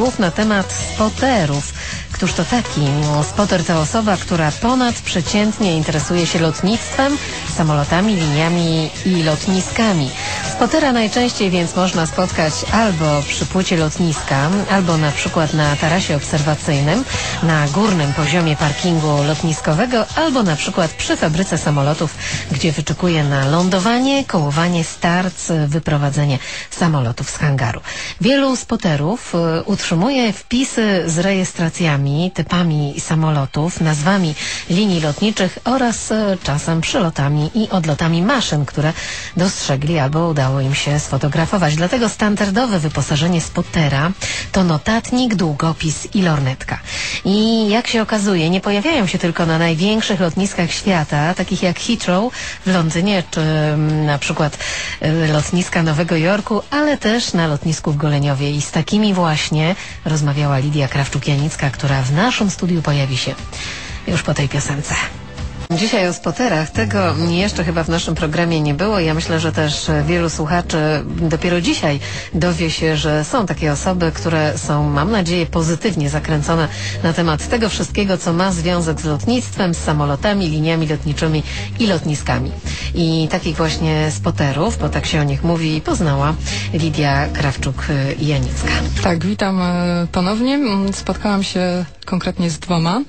słów na temat spoterów. Któż to taki? Spotter to osoba, która ponadprzeciętnie interesuje się lotnictwem, samolotami, liniami i lotniskami. Spotera najczęściej więc można spotkać albo przy płycie lotniska, albo na przykład na tarasie obserwacyjnym, na górnym poziomie parkingu lotniskowego, albo na przykład przy fabryce samolotów, gdzie wyczekuje na lądowanie, kołowanie, start, wyprowadzenie samolotów z hangaru. Wielu spoterów y, utrzymuje wpisy z rejestracjami, typami samolotów, nazwami linii lotniczych oraz y, czasem przylotami i odlotami maszyn, które dostrzegli albo udało im się sfotografować. Dlatego standardowe wyposażenie spotera to notatnik, długopis i lornetka. I jak się okazuje, nie pojawiają się tylko na największych lotniskach świata, takich jak Heathrow w Londynie, czy mm, na przykład y, lotniska Nowego Jorku, ale też na lotnisku w Goleniowie. I z takimi właśnie rozmawiała Lidia Krawczuk-Janicka, która w naszym studiu pojawi się już po tej piosence. Dzisiaj o spoterach. Tego jeszcze chyba w naszym programie nie było. Ja myślę, że też wielu słuchaczy dopiero dzisiaj dowie się, że są takie osoby, które są, mam nadzieję, pozytywnie zakręcone na temat tego wszystkiego, co ma związek z lotnictwem, z samolotami, liniami lotniczymi i lotniskami. I takich właśnie spoterów, bo tak się o nich mówi, poznała Lidia Krawczuk-Janicka. Tak, witam e, ponownie. Mm, Spotkałam się konkretnie z dwoma.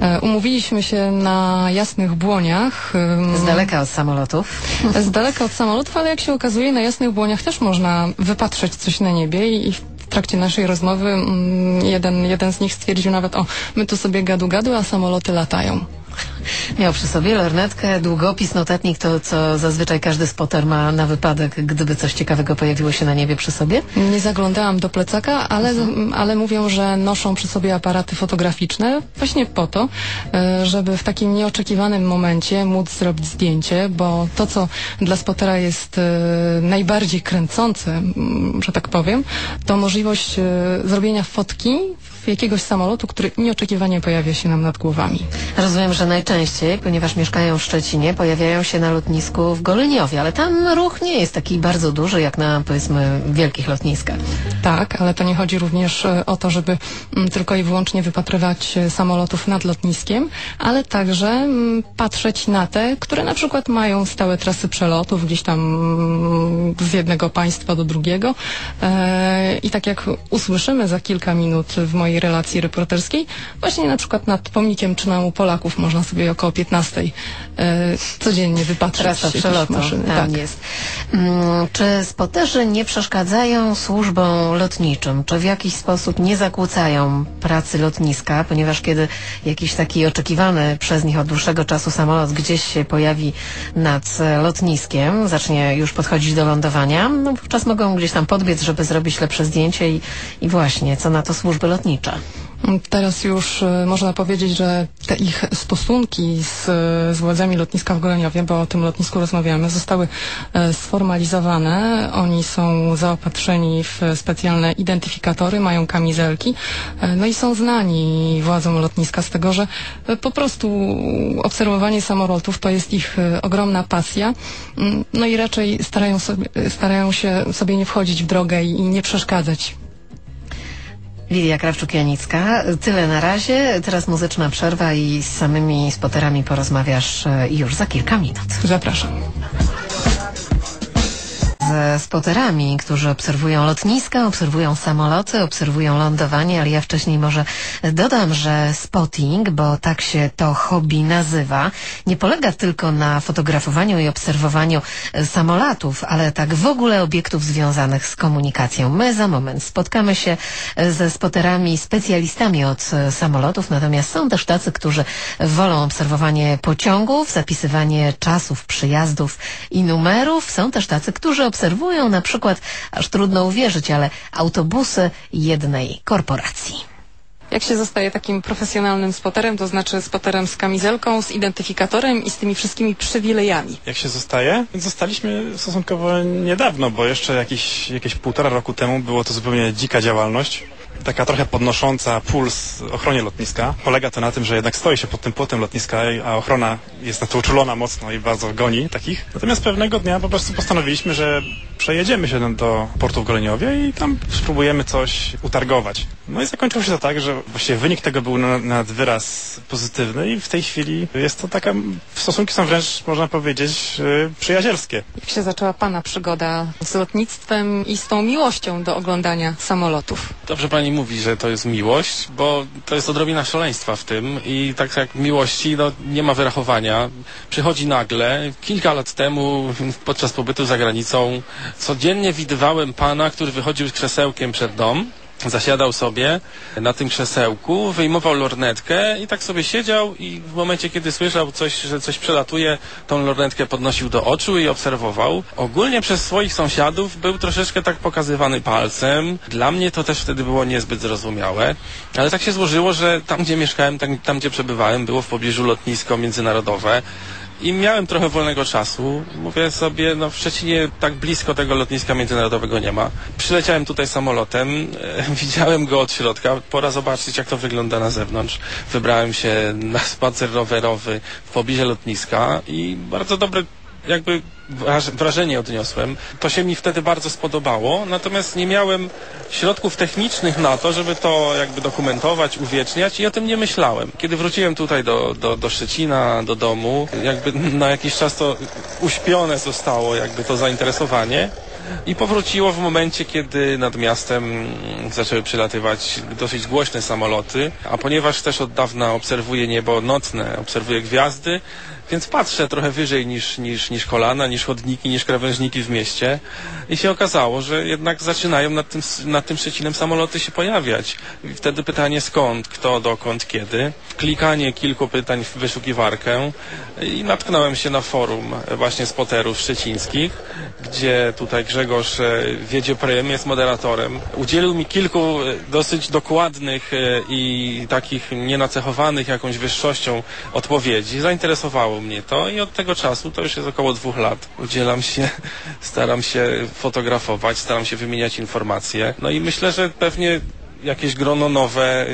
E, Umówiliśmy się na Jasnych Błoniach. Z daleka od samolotów. Z daleka od samolotów, ale jak się okazuje, na Jasnych Błoniach też można wypatrzeć coś na niebie i i w trakcie naszej rozmowy mm, jeden, jeden z nich stwierdził nawet, o, my tu sobie gadu-gadu, a samoloty latają. Miał przy sobie lornetkę, długopis, notatnik, to co zazwyczaj każdy spoter ma na wypadek, gdyby coś ciekawego pojawiło się na niebie przy sobie. Nie zaglądałam do plecaka, ale, ale mówią, że noszą przy sobie aparaty fotograficzne właśnie po to, e, żeby w takim nieoczekiwanym momencie móc zrobić zdjęcie, bo to, co dla spotera jest e, najbardziej kręcące, mm, że tak powiem, to możliwość e, zrobienia fotki jakiegoś samolotu, który nieoczekiwanie pojawia się nam nad głowami. Rozumiem, że najczęściej, ponieważ mieszkają w Szczecinie, pojawiają się na lotnisku w Goleniowie, ale tam ruch nie jest taki bardzo duży, jak na, powiedzmy, wielkich lotniskach. Tak, ale to nie chodzi również e, o to, żeby mm, tylko i wyłącznie wypatrywać e, samolotów nad lotniskiem, ale także mm, patrzeć na te, które na przykład mają stałe trasy przelotów gdzieś tam mm, z jednego państwa do drugiego. E, I tak jak usłyszymy za kilka minut w mojej relacji reporterskiej, właśnie na przykład nad pomnikiem czynału Polaków można sobie około 15 e, codziennie wypatrzeć Trasa przelotu maszyny. tam Tak. jest. Mm, Czy spoterzy nie przeszkadzają służbom lotniczym? Czy w jakiś sposób nie zakłócają pracy lotniska? Ponieważ kiedy jakiś taki oczekiwany przez nich od dłuższego czasu samolot gdzieś się pojawi nad e, lotniskiem, zacznie już podchodzić do lądowania, no wówczas mogą gdzieś tam podbiec, żeby zrobić lepsze zdjęcie i, i właśnie, co na to służby lotnicze? Teraz już e, można powiedzieć, że te ich stosunki z, z władzami lotniska w Goleniowie, bo o tym lotnisku rozmawiamy, zostały e, sformalizowane. Oni są zaopatrzeni w specjalne identyfikatory, mają kamizelki, e, no i są znani władzom lotniska z tego, że e, po prostu obserwowanie samolotów to jest ich e, ogromna pasja. Mm, No i raczej starają, sobie, starają się sobie nie wchodzić w drogę i nie przeszkadzać. Lidia Krawczuk-Janicka. Tyle na razie. Teraz muzyczna przerwa i z samymi spoterami porozmawiasz e, już za kilka minut. Zapraszam. Ze spoterami, którzy obserwują lotniska, obserwują samoloty, obserwują lądowanie, ale ja wcześniej może dodam, że spotting, bo tak się to hobby nazywa, nie polega tylko na fotografowaniu i obserwowaniu e, samolotów, ale tak w ogóle obiektów związanych z komunikacją. My za moment spotkamy się e, ze spoterami specjalistami od e, samolotów, natomiast są też tacy, którzy wolą obserwowanie pociągów, zapisywanie czasów przyjazdów i numerów. Są też tacy, którzy obserwują na przykład, aż trudno uwierzyć, ale autobusy jednej korporacji. Jak się zostaje takim profesjonalnym spoterem, to znaczy spoterem z kamizelką, z identyfikatorem i z tymi wszystkimi przywilejami? Jak się zostaje? Zostaliśmy stosunkowo niedawno, bo jeszcze jakieś, jakieś półtora roku temu było to zupełnie dzika działalność. Taka trochę podnosząca puls ochronie lotniska. Polega to na tym, że jednak stoi się pod tym płotem lotniska, a ochrona jest na to uczulona mocno i bardzo goni takich. Natomiast pewnego dnia po prostu postanowiliśmy, że przejedziemy się do portu w Goleniowie i tam spróbujemy coś utargować. No i zakończyło się to tak, że właściwie wynik tego był na, nad wyraz pozytywny i w tej chwili jest to taka, stosunki są wręcz, można powiedzieć, yy, przyjacielskie. Jak się zaczęła Pana przygoda z lotnictwem i z tą miłością do oglądania samolotów? Dobrze pani mówi, że to jest miłość, bo to jest odrobina szaleństwa w tym i tak jak miłości, no nie ma wyrachowania. Przychodzi nagle. Kilka lat temu, podczas pobytu za granicą, codziennie widywałem pana, który wychodził z krzesełkiem przed dom zasiadał sobie na tym krzesełku, wyjmował lornetkę i tak sobie siedział i w momencie, kiedy słyszał coś, że coś przelatuje, tą lornetkę podnosił do oczu i obserwował. Ogólnie przez swoich sąsiadów był troszeczkę tak pokazywany palcem. Dla mnie to też wtedy było niezbyt zrozumiałe, ale tak się złożyło, że tam, gdzie mieszkałem, tam, tam gdzie przebywałem, było w pobliżu lotnisko międzynarodowe i miałem trochę wolnego czasu. Mówię sobie, no w Szczecinie tak blisko tego lotniska międzynarodowego nie ma. Przyleciałem tutaj samolotem, widziałem go od środka, pora zobaczyć jak to wygląda na zewnątrz. Wybrałem się na spacer rowerowy w pobliżu lotniska i bardzo dobre jakby wrażenie odniosłem. To się mi wtedy bardzo spodobało, natomiast nie miałem środków technicznych na to, żeby to jakby dokumentować, uwieczniać i o tym nie myślałem. Kiedy wróciłem tutaj do, do, do Szczecina, do domu, jakby na jakiś czas to uśpione zostało jakby to zainteresowanie i powróciło w momencie, kiedy nad miastem zaczęły przylatywać dosyć głośne samoloty, a ponieważ też od dawna obserwuję niebo nocne, obserwuję gwiazdy, więc patrzę trochę wyżej niż, niż, niż kolana, niż chodniki, niż krawężniki w mieście i się okazało, że jednak zaczynają nad tym, nad tym Szczecinem samoloty się pojawiać. I wtedy pytanie skąd, kto, dokąd, kiedy. Klikanie kilku pytań w wyszukiwarkę i natknąłem się na forum właśnie spoterów szczecińskich, gdzie tutaj Grzegorz e, Wiedzie Prym jest moderatorem. Udzielił mi kilku e, dosyć dokładnych e, i takich nienacechowanych jakąś wyższością odpowiedzi. Zainteresowało mnie to i od tego czasu, to już jest około dwóch lat, udzielam się, staram się fotografować, staram się wymieniać informacje. No i myślę, że pewnie jakieś grono nowe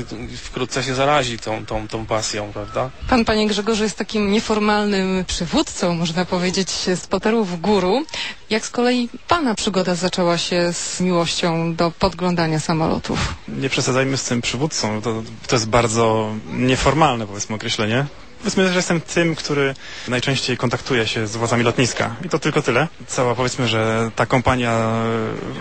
wkrótce się zarazi tą, tą, tą pasją, prawda? Pan, panie Grzegorzu, jest takim nieformalnym przywódcą, można powiedzieć, spoterów góru. Jak z kolei pana przygoda zaczęła się z miłością do podglądania samolotów? Nie przesadzajmy z tym przywódcą. To, to jest bardzo nieformalne, powiedzmy, określenie. Powiedzmy, że jestem tym, który najczęściej kontaktuje się z władzami lotniska. I to tylko tyle. Cała, powiedzmy, że ta kompania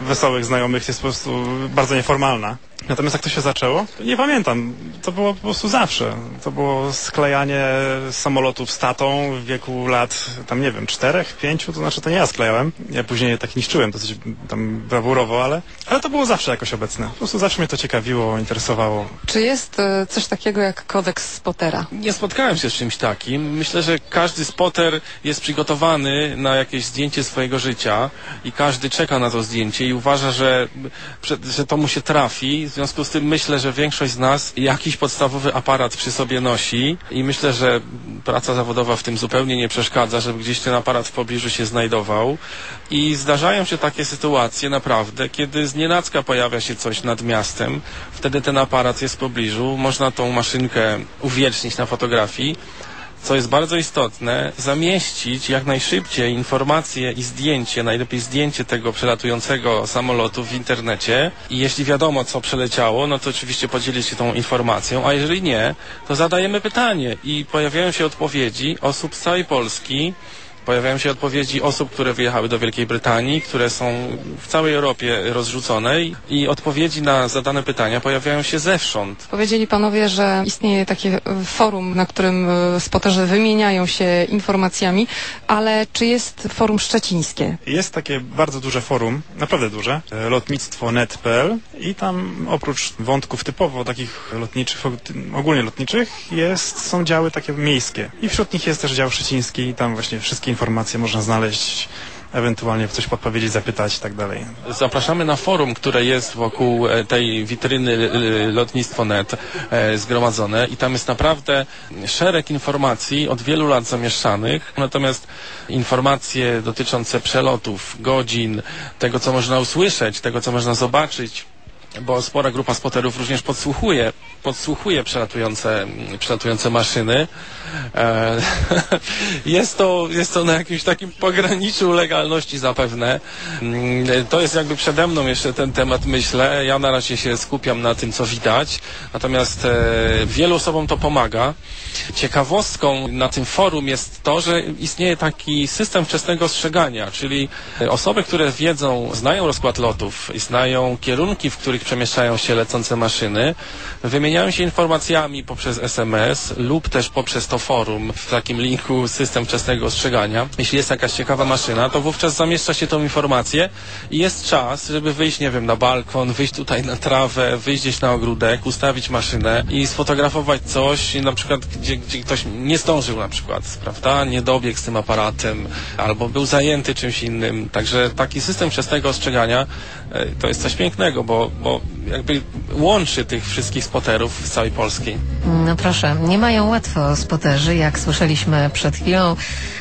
wesołych znajomych jest po prostu bardzo nieformalna. Natomiast jak to się zaczęło? Nie pamiętam. To było po prostu zawsze. To było sklejanie samolotów z tatą w wieku lat, tam nie wiem, czterech, pięciu, to znaczy to nie ja sklejałem. Ja później tak niszczyłem dosyć tam brawurowo, ale, ale to było zawsze jakoś obecne. Po prostu zawsze mnie to ciekawiło, interesowało. Czy jest e, coś takiego jak kodeks spotera? Nie spotkałem się z czymś takim. Myślę, że każdy spoter jest przygotowany na jakieś zdjęcie swojego życia i każdy czeka na to zdjęcie i uważa, że, że to mu się trafi związku z tym myślę, że większość z nas jakiś podstawowy aparat przy sobie nosi i myślę, że praca zawodowa w tym zupełnie nie przeszkadza, żeby gdzieś ten aparat w pobliżu się znajdował. I zdarzają się takie sytuacje naprawdę, kiedy z nienacka pojawia się coś nad miastem, wtedy ten aparat jest w pobliżu, można tą maszynkę uwiecznić na fotografii co jest bardzo istotne, zamieścić jak najszybciej informacje i zdjęcie, najlepiej zdjęcie tego przelatującego samolotu w internecie. I jeśli wiadomo, co przeleciało, no to oczywiście podzielić się tą informacją, a jeżeli nie, to zadajemy pytanie i pojawiają się odpowiedzi osób z całej Polski, Pojawiają się odpowiedzi osób, które wyjechały do Wielkiej Brytanii, które są w całej Europie rozrzucone i odpowiedzi na zadane pytania pojawiają się zewsząd. Powiedzieli panowie, że istnieje takie forum, na którym e, spoterzy wymieniają się informacjami, ale czy jest forum szczecińskie? Jest takie bardzo duże forum, naprawdę duże, e, lotnictwo.net.pl i tam oprócz wątków typowo takich lotniczych, ogólnie lotniczych, jest, są działy takie miejskie i wśród nich jest też dział szczeciński i tam właśnie wszystkie informacje można znaleźć ewentualnie coś podpowiedzieć, zapytać i tak dalej. Zapraszamy na forum, które jest wokół e, tej witryny lotnictwo.net e, zgromadzone i tam jest naprawdę szereg informacji od wielu lat zamieszczanych, natomiast informacje dotyczące przelotów, godzin, tego co można usłyszeć, tego co można zobaczyć, bo spora grupa spoterów również podsłuchuje, podsłuchuje przelatujące, przelatujące maszyny. E, jest, to, jest to na jakimś takim pograniczu legalności zapewne. Mm, To jest jakby przede mną jeszcze ten temat, myślę. Ja na razie się skupiam na tym, co widać. Natomiast e, wielu osobom to pomaga. Ciekawostką na tym forum jest to, że istnieje taki system wczesnego ostrzegania, czyli osoby, które wiedzą, znają rozkład lotów i znają kierunki, w których przemieszczają się lecące maszyny, wymieniają się informacjami poprzez SMS lub też poprzez to forum w takim linku system wczesnego ostrzegania. Jeśli jest jakaś ciekawa maszyna, to wówczas zamieszcza się tą informację i jest czas, żeby wyjść, nie wiem, na balkon, wyjść tutaj na trawę, wyjść gdzieś na ogródek, ustawić maszynę i sfotografować coś, na przykład gdzie, gdzie ktoś nie zdążył na przykład, prawda, nie dobiegł z tym aparatem, albo był zajęty czymś innym. Także taki system wczesnego ostrzegania e, to jest coś pięknego, bo, bo jakby łączy tych wszystkich spoterów z całej Polski. No proszę, nie mają łatwo spoterzy, jak słyszeliśmy przed chwilą,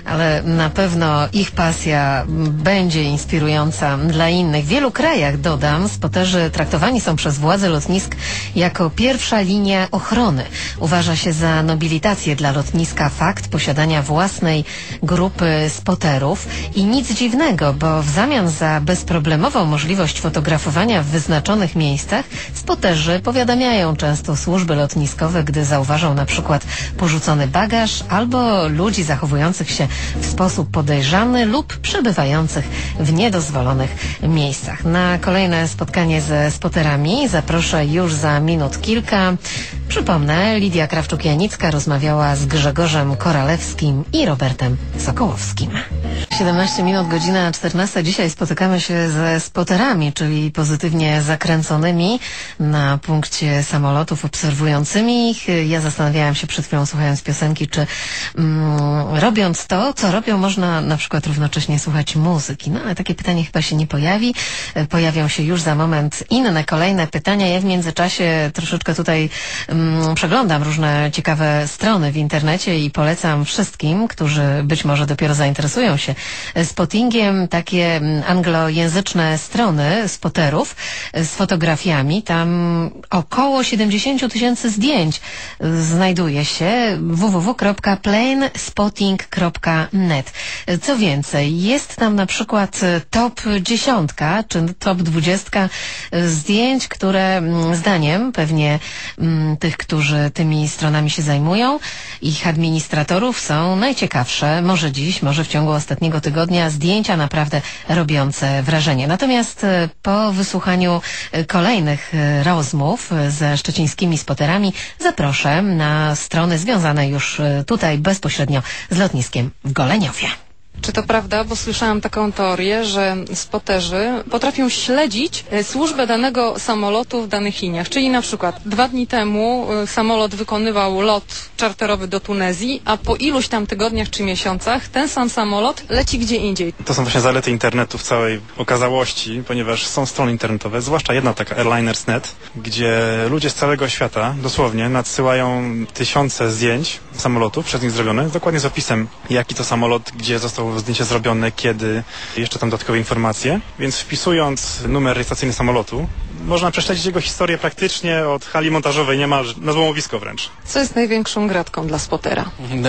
ale na pewno ich pasja będzie inspirująca dla innych. W wielu krajach, dodam, spoterzy traktowani są przez władze lotnisk jako pierwsza linia ochrony. Uważa się za nobilitację dla lotniska fakt posiadania własnej grupy spoterów i nic dziwnego, bo w zamian za bezproblemową możliwość fotografowania w wyznaczonych miejscach, spoterzy powiadamiają często służby lotniskowe, gdy zauważą na przykład porzucony bagaż albo ludzi zachowujących się w sposób podejrzany lub przebywających w niedozwolonych miejscach. Na kolejne spotkanie ze spoterami zaproszę już za minut kilka. Przypomnę, Lidia Krawczuk-Janicka rozmawiała z Grzegorzem Koralewskim i Robertem Sokołowskim. 17 minut, godzina 14. Dzisiaj spotykamy się ze spoterami, czyli pozytywnie zakręconymi na punkcie samolotów, obserwującymi ich. Ja zastanawiałam się przed chwilą, słuchając piosenki, czy mm, robiąc to, co robią, można na przykład równocześnie słuchać muzyki. No ale takie pytanie chyba się nie pojawi. E, Pojawią się już za moment inne, kolejne pytania. Ja w międzyczasie troszeczkę tutaj mm, przeglądam różne ciekawe strony w internecie i polecam wszystkim, którzy być może dopiero zainteresują się spottingiem, takie mm, anglojęzyczne strony spoterów z fotografiami. Tam około 70 tysięcy zdjęć y, znajduje się www.planespotting.net. Co więcej, jest tam na przykład top dziesiątka czy top dwudziestka y, zdjęć, które mm, zdaniem pewnie mm, tych, którzy tymi stronami się zajmują, ich administratorów są najciekawsze, może dziś, może w ciągu ostatniego tygodnia, zdjęcia naprawdę robiące wrażenie. Natomiast e, po wysłuchaniu e, kolejnych e, rozmów ze szczecińskimi spoterami zaproszę na strony związane już tutaj bezpośrednio z lotniskiem w Goleniowie. Czy to prawda? Bo słyszałam taką teorię, że spoterzy potrafią śledzić e, służbę danego samolotu w danych liniach. Czyli na przykład dwa dni temu e, samolot wykonywał lot czarterowy do Tunezji, a po iluś tam tygodniach czy miesiącach ten sam samolot leci gdzie indziej. To są właśnie zalety internetu w całej okazałości, ponieważ są strony internetowe, zwłaszcza jedna taka Airliners.net, gdzie ludzie z całego świata dosłownie nadsyłają tysiące zdjęć samolotów przez nich zrobione, dokładnie z opisem, jaki to samolot, gdzie zostało zdjęcie zrobione, kiedy, jeszcze tam dodatkowe informacje. Więc wpisując numer rejestracyjny samolotu, można prześledzić jego historię praktycznie od hali montażowej niemal na złomowisko wręcz. Co jest największą gratką dla spotera?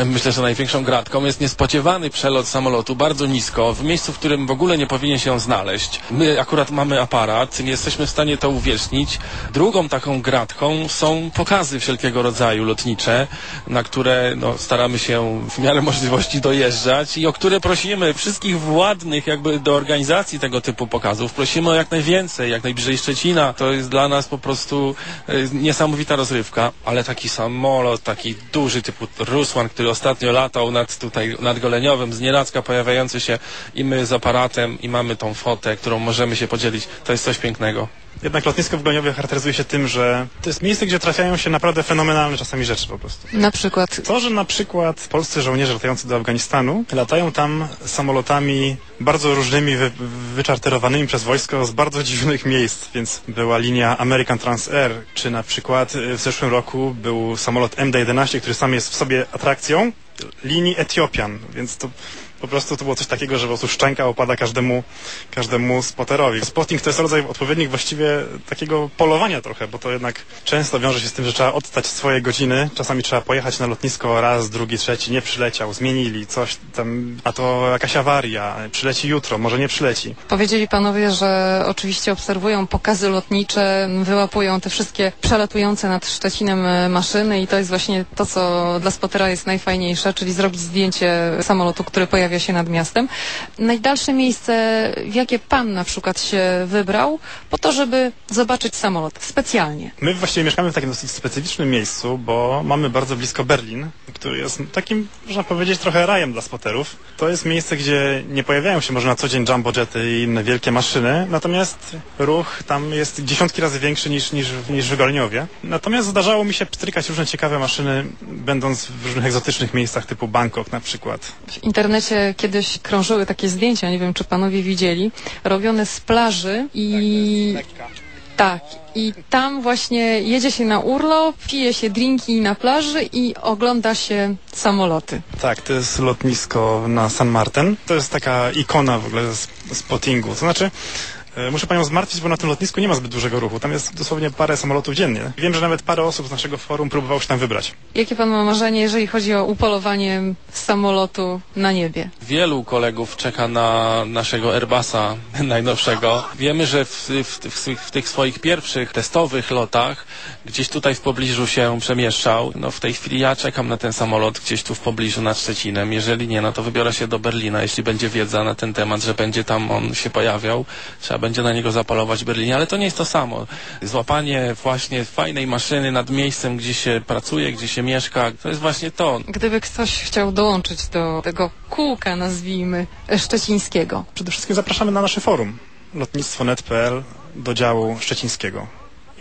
Myślę, że największą gratką jest niespodziewany przelot samolotu bardzo nisko, w miejscu, w którym w ogóle nie powinien się znaleźć. My akurat mamy aparat, nie jesteśmy w stanie to uwiecznić. Drugą taką gratką są pokazy wszelkiego rodzaju lotnicze, na które no, staramy się w miarę możliwości dojeżdżać i o które prosimy wszystkich władnych jakby do organizacji tego typu pokazów. Prosimy o jak najwięcej, jak najbliżej Szczecina. To jest dla nas po prostu e, niesamowita rozrywka, ale taki samolot, taki duży typu Rusłan, który ostatnio latał nad tutaj, nad Goleniowym, z nienacka pojawiający się i my z aparatem i mamy tą fotę, którą możemy się podzielić. To jest coś pięknego. Jednak lotnisko w Goniowie charakteryzuje się tym, że to jest miejsce, gdzie trafiają się naprawdę fenomenalne czasami rzeczy po prostu. Na przykład To, że na przykład polscy żołnierze latający do Afganistanu latają tam samolotami bardzo różnymi, wy, wyczarterowanymi przez wojsko z bardzo dziwnych miejsc, więc była linia American Trans Air, czy na przykład y, w zeszłym roku był samolot MD-11, który sam jest w sobie atrakcją linii Etiopian, więc to po prostu to było coś takiego, że po prostu szczęka opada każdemu, każdemu spoterowi. Spotting to jest rodzaj odpowiednik właściwie takiego polowania trochę, bo to jednak często wiąże się z tym, że trzeba oddać swoje godziny. Czasami trzeba pojechać na lotnisko raz, drugi, trzeci, nie przyleciał, zmienili coś tam, a to jakaś awaria, przyleci jutro, może nie przyleci. Powiedzieli panowie, że oczywiście obserwują pokazy lotnicze, wyłapują te wszystkie przelatujące nad Szczecinem e, maszyny i to jest właśnie to, co dla spotera jest najfajniejsze, czyli zrobić zdjęcie samolotu, który pojawia się nad miastem. Najdalsze miejsce, w jakie pan na przykład się wybrał, po to, żeby zobaczyć samolot specjalnie. My właściwie mieszkamy w takim dosyć specyficznym miejscu, bo mamy bardzo blisko Berlin, który jest takim, można powiedzieć, trochę rajem dla spoterów. To jest miejsce, gdzie nie pojawiają się może na co dzień jumbo jety i inne wielkie maszyny, natomiast ruch tam jest dziesiątki razy większy niż, niż, niż w Goleniowie. Natomiast zdarzało mi się pstrykać różne ciekawe maszyny, będąc w różnych egzotycznych miejscach typu Bangkok na przykład. W internecie kiedyś krążyły takie zdjęcia, nie wiem czy panowie widzieli, robione z plaży i... Tak, i tam właśnie jedzie się na urlop, pije się drinki na plaży i ogląda się samoloty. Tak, to jest lotnisko na San Martin. To jest taka ikona w ogóle spottingu. To znaczy, muszę Panią zmartwić, bo na tym lotnisku nie ma zbyt dużego ruchu. Tam jest dosłownie parę samolotów dziennie. Wiem, że nawet parę osób z naszego forum próbowało się tam wybrać. Jakie Pan ma marzenie, jeżeli chodzi o upolowanie samolotu na niebie? Wielu kolegów czeka na naszego Airbusa najnowszego. Wiemy, że w, w, w, w tych swoich pierwszych testowych lotach gdzieś tutaj w pobliżu się przemieszczał. No w tej chwili ja czekam na ten samolot gdzieś tu w pobliżu nad Szczecinem. Jeżeli nie, no to wybiorę się do Berlina, jeśli będzie wiedza na ten temat, że będzie tam on się pojawiał. Trzeba będzie na niego zapalować w Berlinie, ale to nie jest to samo. Złapanie właśnie fajnej maszyny nad miejscem, gdzie się pracuje, gdzie się mieszka, to jest właśnie to. Gdyby ktoś chciał dołączyć do tego kółka, nazwijmy, szczecińskiego. Przede wszystkim zapraszamy na nasze forum lotnictwo.net.pl do działu szczecińskiego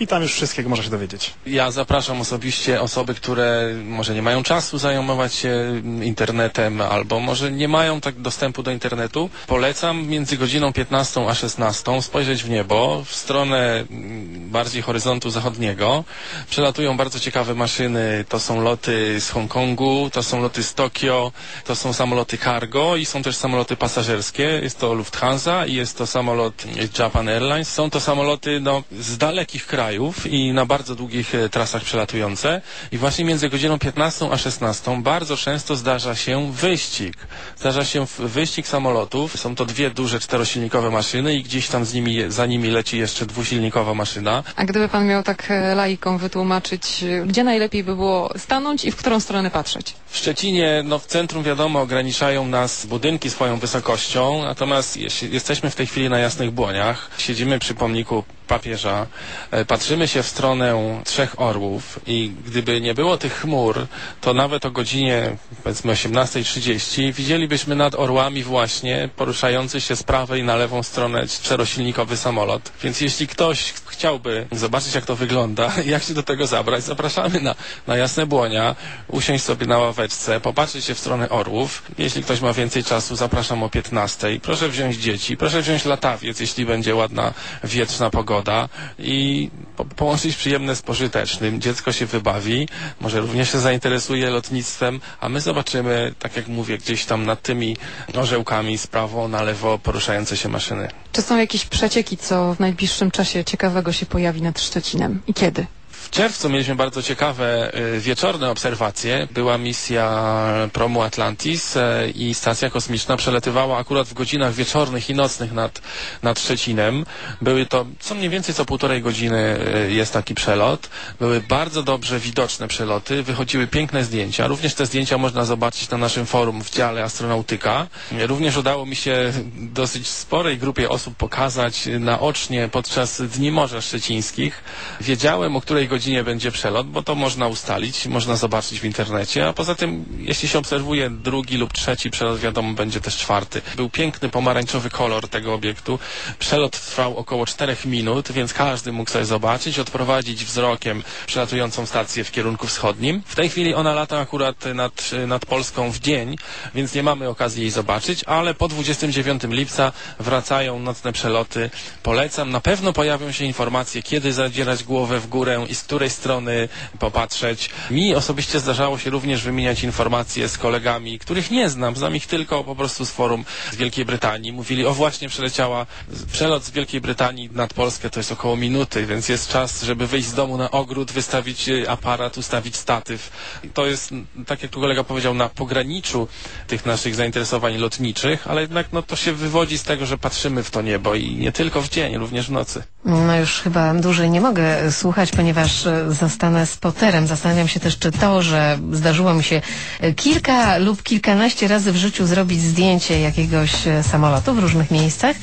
i tam już wszystkiego można się dowiedzieć. Ja zapraszam osobiście osoby, które może nie mają czasu zajmować się internetem albo może nie mają tak dostępu do internetu. Polecam między godziną 15 a 16 spojrzeć w niebo w stronę mm, bardziej horyzontu zachodniego. Przelatują bardzo ciekawe maszyny. To są loty z Hongkongu, to są loty z Tokio, to są samoloty cargo i są też samoloty pasażerskie. Jest to Lufthansa i jest to samolot Japan Airlines. Są to samoloty no, z dalekich krajów krajów i na bardzo długich e, trasach przelatujące i właśnie między godziną 15 a 16 bardzo często zdarza się wyścig. Zdarza się wyścig samolotów. Są to dwie duże czterosilnikowe maszyny i gdzieś tam z nimi, za nimi leci jeszcze dwusilnikowa maszyna. A gdyby pan miał tak e, laikom wytłumaczyć, e, gdzie najlepiej by było stanąć i w którą stronę patrzeć? W Szczecinie, no w centrum wiadomo, ograniczają nas budynki swoją wysokością, natomiast jesteśmy w tej chwili na Jasnych Błoniach. Siedzimy przy pomniku papieża, e, patrzymy się w stronę Trzech Orłów i gdyby nie było tych chmur, to nawet o godzinie powiedzmy 18.30 widzielibyśmy nad orłami właśnie poruszający się z prawej na lewą stronę czterosilnikowy samolot. Więc jeśli ktoś chciałby zobaczyć jak to wygląda, jak się do tego zabrać, zapraszamy na, na Jasne Błonia, usiąść sobie na ławeczce, popatrzeć się w stronę orłów. Jeśli ktoś ma więcej czasu, zapraszam o 15.00. Proszę wziąć dzieci, proszę wziąć latawiec, jeśli będzie ładna, wietrzna pogoda pogoda i po połączyć przyjemne z pożytecznym. Dziecko się wybawi, może również się zainteresuje lotnictwem, a my zobaczymy, tak jak mówię, gdzieś tam nad tymi orzełkami z prawo na lewo poruszające się maszyny. Czy są jakieś przecieki, co w najbliższym czasie ciekawego się pojawi nad Szczecinem i kiedy? Czerwcu mieliśmy bardzo ciekawe y, wieczorne obserwacje. Była misja promu Atlantis y, i stacja kosmiczna przelatywała akurat w godzinach wieczornych i nocnych nad, nad Szczecinem. Były to co mniej więcej co półtorej godziny y, jest taki przelot. Były bardzo dobrze widoczne przeloty, wychodziły piękne zdjęcia. Również te zdjęcia można zobaczyć na naszym forum w dziale Astronautyka. Również udało mi się dosyć sporej grupie osób pokazać naocznie podczas Dni Morza Szczecińskich. Wiedziałem, o której godzinie będzie przelot, bo to można ustalić, można zobaczyć w internecie, a poza tym, jeśli się obserwuje drugi lub trzeci przelot, wiadomo, będzie też czwarty. Był piękny pomarańczowy kolor tego obiektu. Przelot trwał około czterech minut, więc każdy mógł sobie zobaczyć, odprowadzić wzrokiem przelatującą stację w kierunku wschodnim. W tej chwili ona lata akurat nad, nad Polską w dzień, więc nie mamy okazji jej zobaczyć, ale po 29 lipca wracają nocne przeloty. Polecam. Na pewno pojawią się informacje, kiedy zadzierać głowę w górę i z której strony popatrzeć. Mi osobiście zdarzało się również wymieniać informacje z kolegami, których nie znam, znam ich tylko po prostu z forum z Wielkiej Brytanii. Mówili, o właśnie przeleciała, przelot z Wielkiej Brytanii nad Polskę to jest około minuty, więc jest czas, żeby wyjść z domu na ogród, wystawić aparat, ustawić statyw. To jest, tak jak tu kolega powiedział, na pograniczu tych naszych zainteresowań lotniczych, ale jednak no, to się wywodzi z tego, że patrzymy w to niebo i nie tylko w dzień, również w nocy. No już chyba dłużej nie mogę słuchać, ponieważ e, zostanę spoterem. Zastanawiam się też, czy to, że zdarzyło mi się e, kilka lub kilkanaście razy w życiu zrobić zdjęcie jakiegoś e, samolotu w różnych miejscach,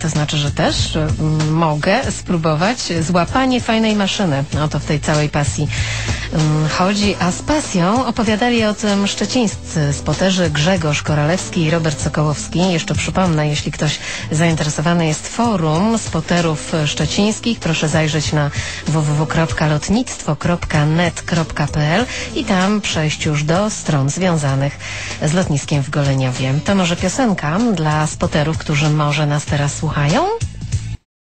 to znaczy, że też e, mogę spróbować złapanie fajnej maszyny. O to w tej całej pasji m, chodzi. A z pasją opowiadali o tym szczecińscy spoterzy Grzegorz Koralewski i Robert Sokołowski. Jeszcze przypomnę, jeśli ktoś zainteresowany jest forum spoterów szczecińskich, proszę zajrzeć na www.lotnictwo.net.pl i tam przejść już do stron związanych z lotniskiem w Goleniowie. To może piosenka dla spoterów, którzy może nas teraz słuchają?